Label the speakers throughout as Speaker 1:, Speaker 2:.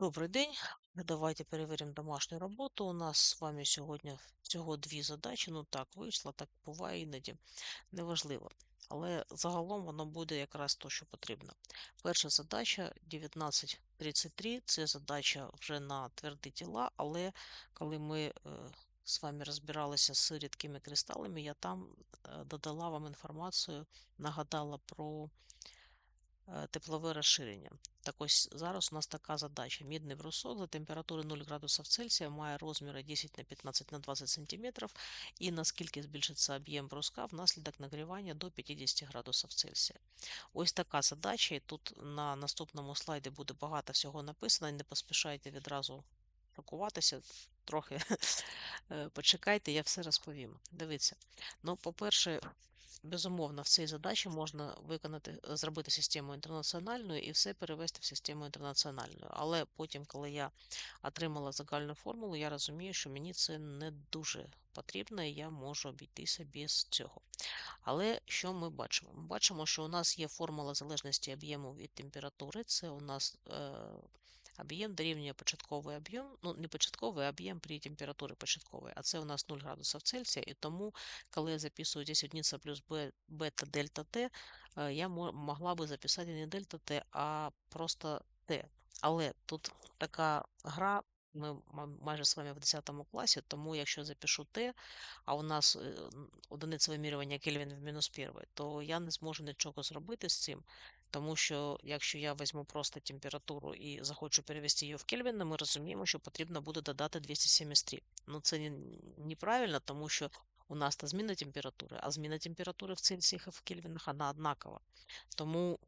Speaker 1: Добрий день. Давайте перевіримо домашню роботу. У нас з вами сьогодні всього дві задачі. Ну так, вийшло, так буває іноді. Неважливо. Але загалом воно буде якраз то, що потрібно. Перша задача 1933 це задача вже на тверді тіла, але коли ми е, з вами розбиралися з рідкими кристалами, я там е, додала вам інформацію, нагадала про теплове розширення. Так ось зараз у нас така задача. Мідний брусок за температури 0 градусів Цельсія має розміри 10 на 15 на 20 см, і наскільки збільшиться об'єм бруска внаслідок нагрівання до 50 градусів Цельсія. Ось така задача, і тут на наступному слайді буде багато всього написано. Не поспішайте відразу шокуватися, трохи е, почекайте, я все розповім. Дивіться. Ну, по-перше, Безумовно, в цій задачі можна виконати, зробити систему інтернаціональною і все перевести в систему інтернаціональну. Але потім, коли я отримала загальну формулу, я розумію, що мені це не дуже потрібно, і я можу обійтися без цього. Але що ми бачимо? Ми бачимо, що у нас є формула залежності об'єму від температури, це у нас е, об'єм дорівнює початковий об'єм, ну не початковий, а об'єм при температурі початкової, а це у нас 0 градусів Цельсія, і тому, коли я записую здесь одиниця плюс бета дельта Т, е, я могла би записати не дельта Т, а просто Т. Але тут така гра. Ми майже з вами в 10 класі, тому якщо запишу Т, а у нас е, одиниця вимірювання Кельвін в мінус 1, то я не зможу нічого зробити з цим. Тому що, якщо я візьму просто температуру і захочу перевести її в Кельвін, ми розуміємо, що потрібно буде додати 273. Ну це неправильно, тому що у нас та зміна температури, а зміна температури в Цельсіях і в Кельвінах вона однакова. Тому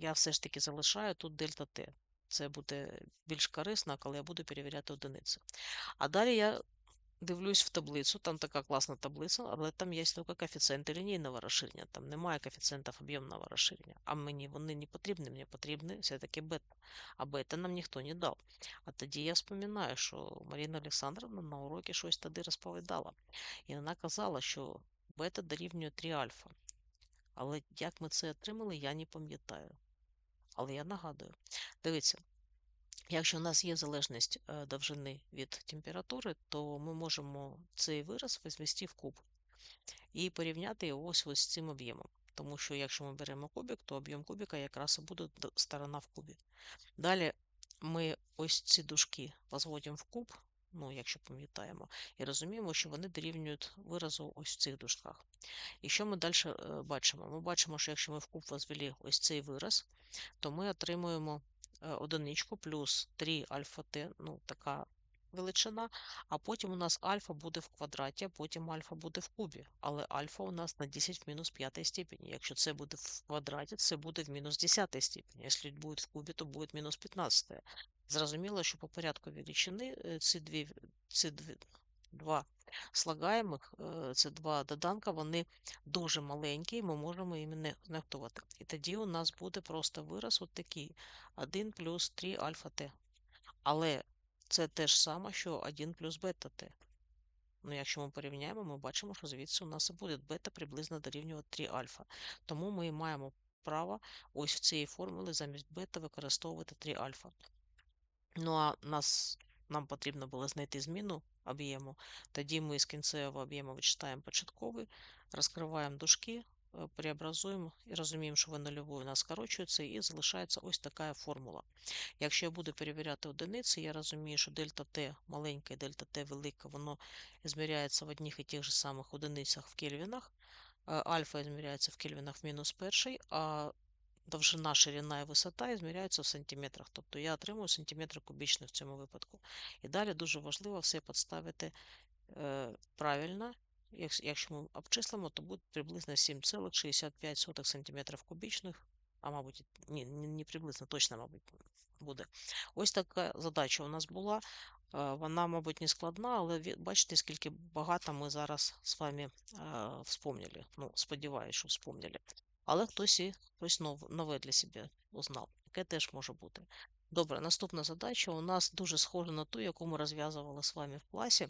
Speaker 1: я все ж таки залишаю тут дельта Т. Це буде більш корисно, коли я буду перевіряти одиниці. А далі я Дивлюсь в таблицю, там така класна таблиця, але там є тільки коефіцієнти лінійного розширення, там немає коефіцієнтів об'ємного розширення. А мені вони не потрібні, мені потрібні все-таки бета. А бета нам ніхто не дав. А тоді я вспоминаю, що Маріна Олександровна на уроці щось тоді розповідала. І вона казала, що бета дорівнює 3 альфа. Але як ми це отримали, я не пам'ятаю. Але я нагадую. Дивіться, Якщо у нас є залежність е, довжини від температури, то ми можемо цей вираз визвести в куб і порівняти його ось з цим об'ємом. Тому що якщо ми беремо кубик, то об'єм кубика якраз і буде сторона в кубі. Далі ми ось ці дужки возводимо в куб, ну, якщо пам'ятаємо, і розуміємо, що вони дорівнюють виразу ось в цих дужках. І що ми далі е, бачимо? Ми бачимо, що якщо ми в куб возвели ось цей вираз, то ми отримуємо одиничку плюс 3 альфа Т, ну, така величина, а потім у нас альфа буде в квадраті, а потім альфа буде в кубі. Але альфа у нас на 10 в мінус 5 степені. Якщо це буде в квадраті, це буде в мінус 10 степені. Якщо буде в кубі, то буде мінус 15. Зрозуміло, що по порядку величини е, ці дві, ці дві, два слагаємих, е, це два доданка, вони дуже маленькі, ми можемо їм не нехтувати. І тоді у нас буде просто вираз от такий 1 плюс 3 альфа Т. Але це те ж саме, що 1 плюс бета Т. Ну, якщо ми порівняємо, ми бачимо, що звідси у нас і буде бета приблизно дорівнювати 3 альфа. Тому ми маємо право ось в цій формулі замість бета використовувати 3 альфа. Ну, а нас нам потрібно було знайти зміну об'єму. Тоді ми з кінцевого об'єму вичитаємо початковий, розкриваємо дужки, е, преобразуємо і розуміємо, що в нульовою у нас скорочується, і залишається ось така формула. Якщо я буду перевіряти одиниці, я розумію, що дельта Т маленька і дельта Т велика, воно зміряється в одних і тих же самих одиницях в кельвінах. Е, альфа зміряється в кельвінах в мінус перший, а довжина, ширина і висота зміряються в сантиметрах. Тобто я отримую сантиметри кубічні в цьому випадку. І далі дуже важливо все підставити е, правильно. Якщо ми обчислимо, то буде приблизно 7,65 см кубічних, а мабуть, ні, не приблизно, точно, мабуть, буде. Ось така задача у нас була. Е, вона, мабуть, не складна, але бачите, скільки багато ми зараз з вами е, вспомнили. Ну, сподіваюся, що вспомнили але хтось і щось нове для себе узнав. Таке теж може бути. Добре, наступна задача у нас дуже схожа на ту, яку ми розв'язували з вами в класі,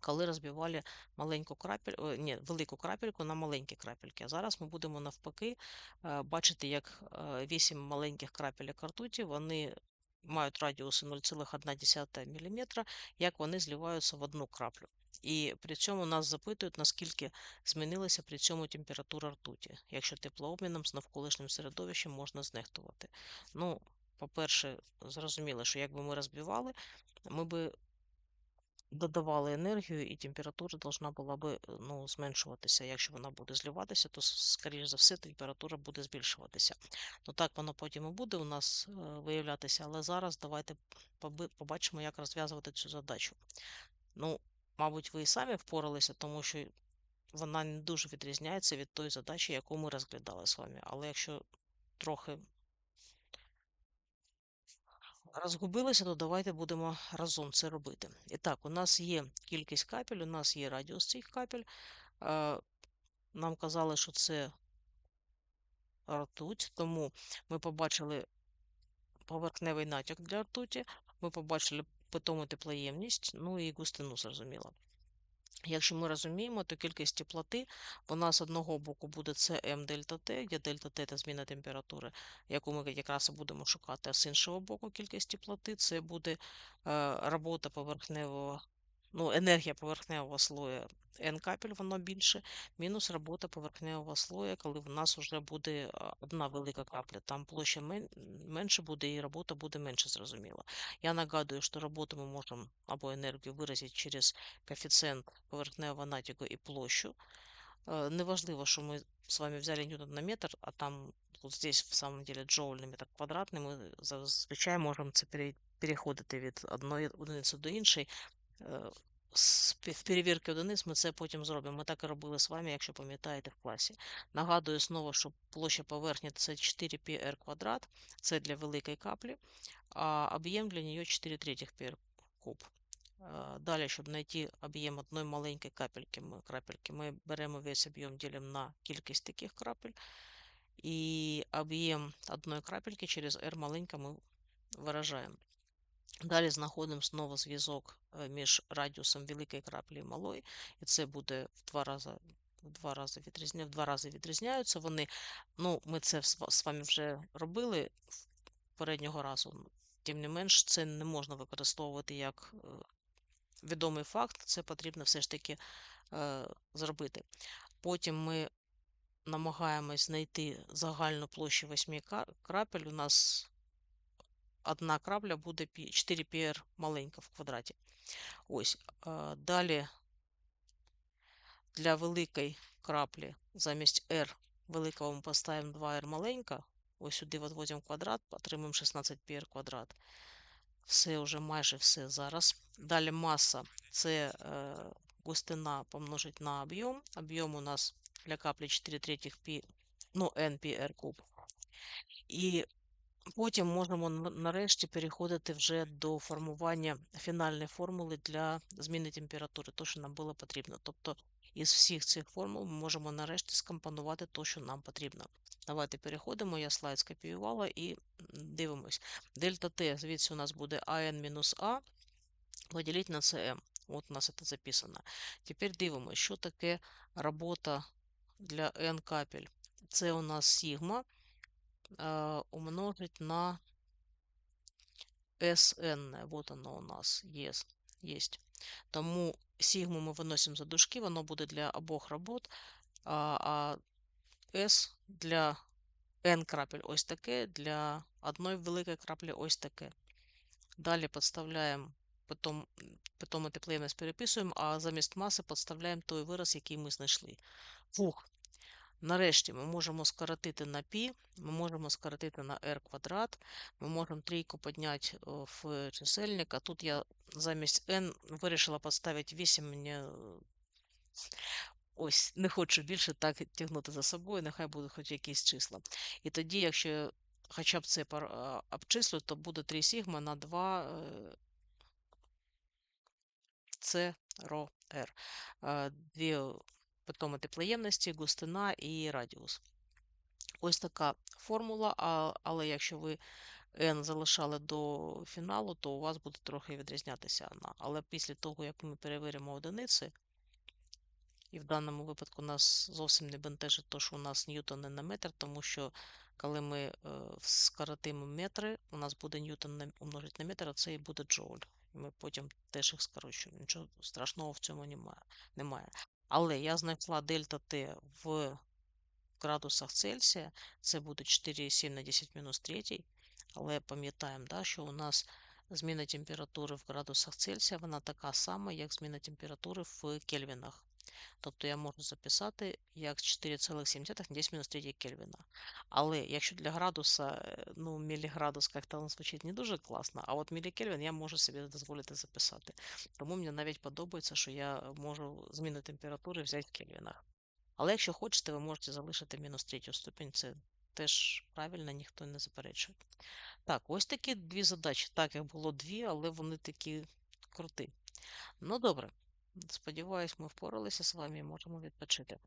Speaker 1: коли розбивали маленьку крапель, ні, велику крапельку на маленькі крапельки. А зараз ми будемо навпаки е, бачити, як е, вісім маленьких крапель ртуті, вони мають радіуси 0,1 мм, як вони зливаються в одну краплю. І при цьому нас запитують, наскільки змінилася при цьому температура ртуті, якщо теплообміном з навколишнім середовищем можна знехтувати. Ну, по-перше, зрозуміло, що якби ми розбивали, ми би додавали енергію, і температура должна була би ну, зменшуватися. Якщо вона буде зливатися, то, скоріш за все, температура буде збільшуватися. Ну так воно потім і буде у нас е, виявлятися, але зараз давайте побачимо, як розв'язувати цю задачу. Ну, мабуть, ви і самі впоралися, тому що вона не дуже відрізняється від тої задачі, яку ми розглядали з вами. Але якщо трохи розгубилися, то давайте будемо разом це робити. І так, у нас є кількість капель, у нас є радіус цих капель. Нам казали, що це ртуть, тому ми побачили поверхневий натяк для ртуті, ми побачили питому теплоємність, ну і густину, зрозуміло. Якщо ми розуміємо, то кількість теплоти вона з одного боку буде це М дельта Т, де дельта Т це зміна температури, яку ми якраз будемо шукати, а з іншого боку, кількість теплоти це буде е, робота поверхневого ну, енергія поверхневого слоя N капель, воно більше, мінус робота поверхневого слоя, коли в нас вже буде одна велика капля. Там площа менше буде і робота буде менше зрозуміло. Я нагадую, що роботу ми можемо або енергію виразити через коефіцієнт поверхневого натяку і площу. Неважливо, що ми з вами взяли ньютон на метр, а там вот здесь в самом деле джоуль на метр ми зазвичай можемо це переходити від одної одиниці до іншої. В перевірки одиниць ми це потім зробимо. Ми так і робили з вами, якщо пам'ятаєте в класі. Нагадую знову, що площа поверхні це 4πr квадрат, це для великої каплі, а об'єм для нее 4 третіх πr куб. Далі, щоб знайти об'єм одної маленької капельки, ми, крапельки, ми беремо весь об'єм, ділимо на кількість таких крапель. І об'єм одної крапельки через R маленька ми виражаємо. Далі знаходимо знову зв'язок е, між радіусом великої краплі і малої, і це буде в два рази два рази відрізня, в два рази відрізняються. Вони, ну, Ми це з вами вже робили попереднього разу. Тим не менш, це не можна використовувати як е, відомий факт, це потрібно все ж таки е, зробити. Потім ми намагаємось знайти загальну площу восьми крапель. У нас одна крапля буде 4 πr маленька в квадраті. Ось. Далі для великої краплі замість R великого ми поставимо 2R маленька. Ось сюди відводимо квадрат, отримаємо 16 πr квадрат. Все вже майже все зараз. Далі маса це е, густина помножить на об'єм. Об'єм у нас для каплі 4 третіх пі, ну, NPR куб. І Потім можемо нарешті переходити вже до формування фінальної формули для зміни температури, то, що нам було потрібно. Тобто із всіх цих формул ми можемо нарешті скомпонувати те, що нам потрібно. Давайте переходимо, я слайд скопіювала і дивимось. Дельта Т, звідси у нас буде АН-А, поділіть на СМ. От у нас це записано. Тепер дивимося, що таке робота для N капель. Це у нас сигма. Э, умножить на Sn. Вот оно у нас есть. есть. Тому сигму ми виносимо за дужки, воно буде для обох робот, а S для N крапель ось таке, для одної великої краплі ось таке. Далі підставляємо, потім, потім теплоємність переписуємо, а замість маси підставляємо той вираз, який ми знайшли. Фух, Нарешті ми можемо скоротити на π, ми можемо скоротити на r квадрат, ми можемо трійку підняти в чисельник, а тут я замість n вирішила поставити 8. Мені ось не хочу більше так тягнути за собою, нехай будуть хоч якісь числа. І тоді, якщо хоча б це обчислю, то буде 3 сігма на 2 це ро r. Дві питоми теплоємності, густина і радіус. Ось така формула, але якщо ви n залишали до фіналу, то у вас буде трохи відрізнятися вона. Але після того, як ми перевіримо одиниці, І в даному випадку нас зовсім не бентежить то, що у нас ньютони на метр, тому що коли ми е, скоротимо метри, у нас буде ньютон умножити на метр, а це і буде джоуль. Ми потім теж їх скорочуємо. Нічого страшного в цьому немає. Але я знайшла дельта Т в градусах Цельсія, це буде 4,7 на 10 мінус 3. Але пам'ятаємо, да, що у нас зміна температури в градусах Цельсія, вона така сама, як зміна температури в кельвінах. Тобто я можу записати як 4,7 на 10 мінус 3 Кельвіна. Але якщо для градуса, е, ну, міліградус як-то звучить не дуже класно, а от мілікельвін я можу собі дозволити записати. Тому мені навіть подобається, що я можу зміну температури взяти в кельвінах. Але якщо хочете, ви можете залишити мінус третю ступінь, це теж правильно, ніхто не заперечує. Так, ось такі дві задачі. Так, як було дві, але вони такі крути. Ну добре. Сподіваюсь, ми впоралися з вами і можемо відпочити.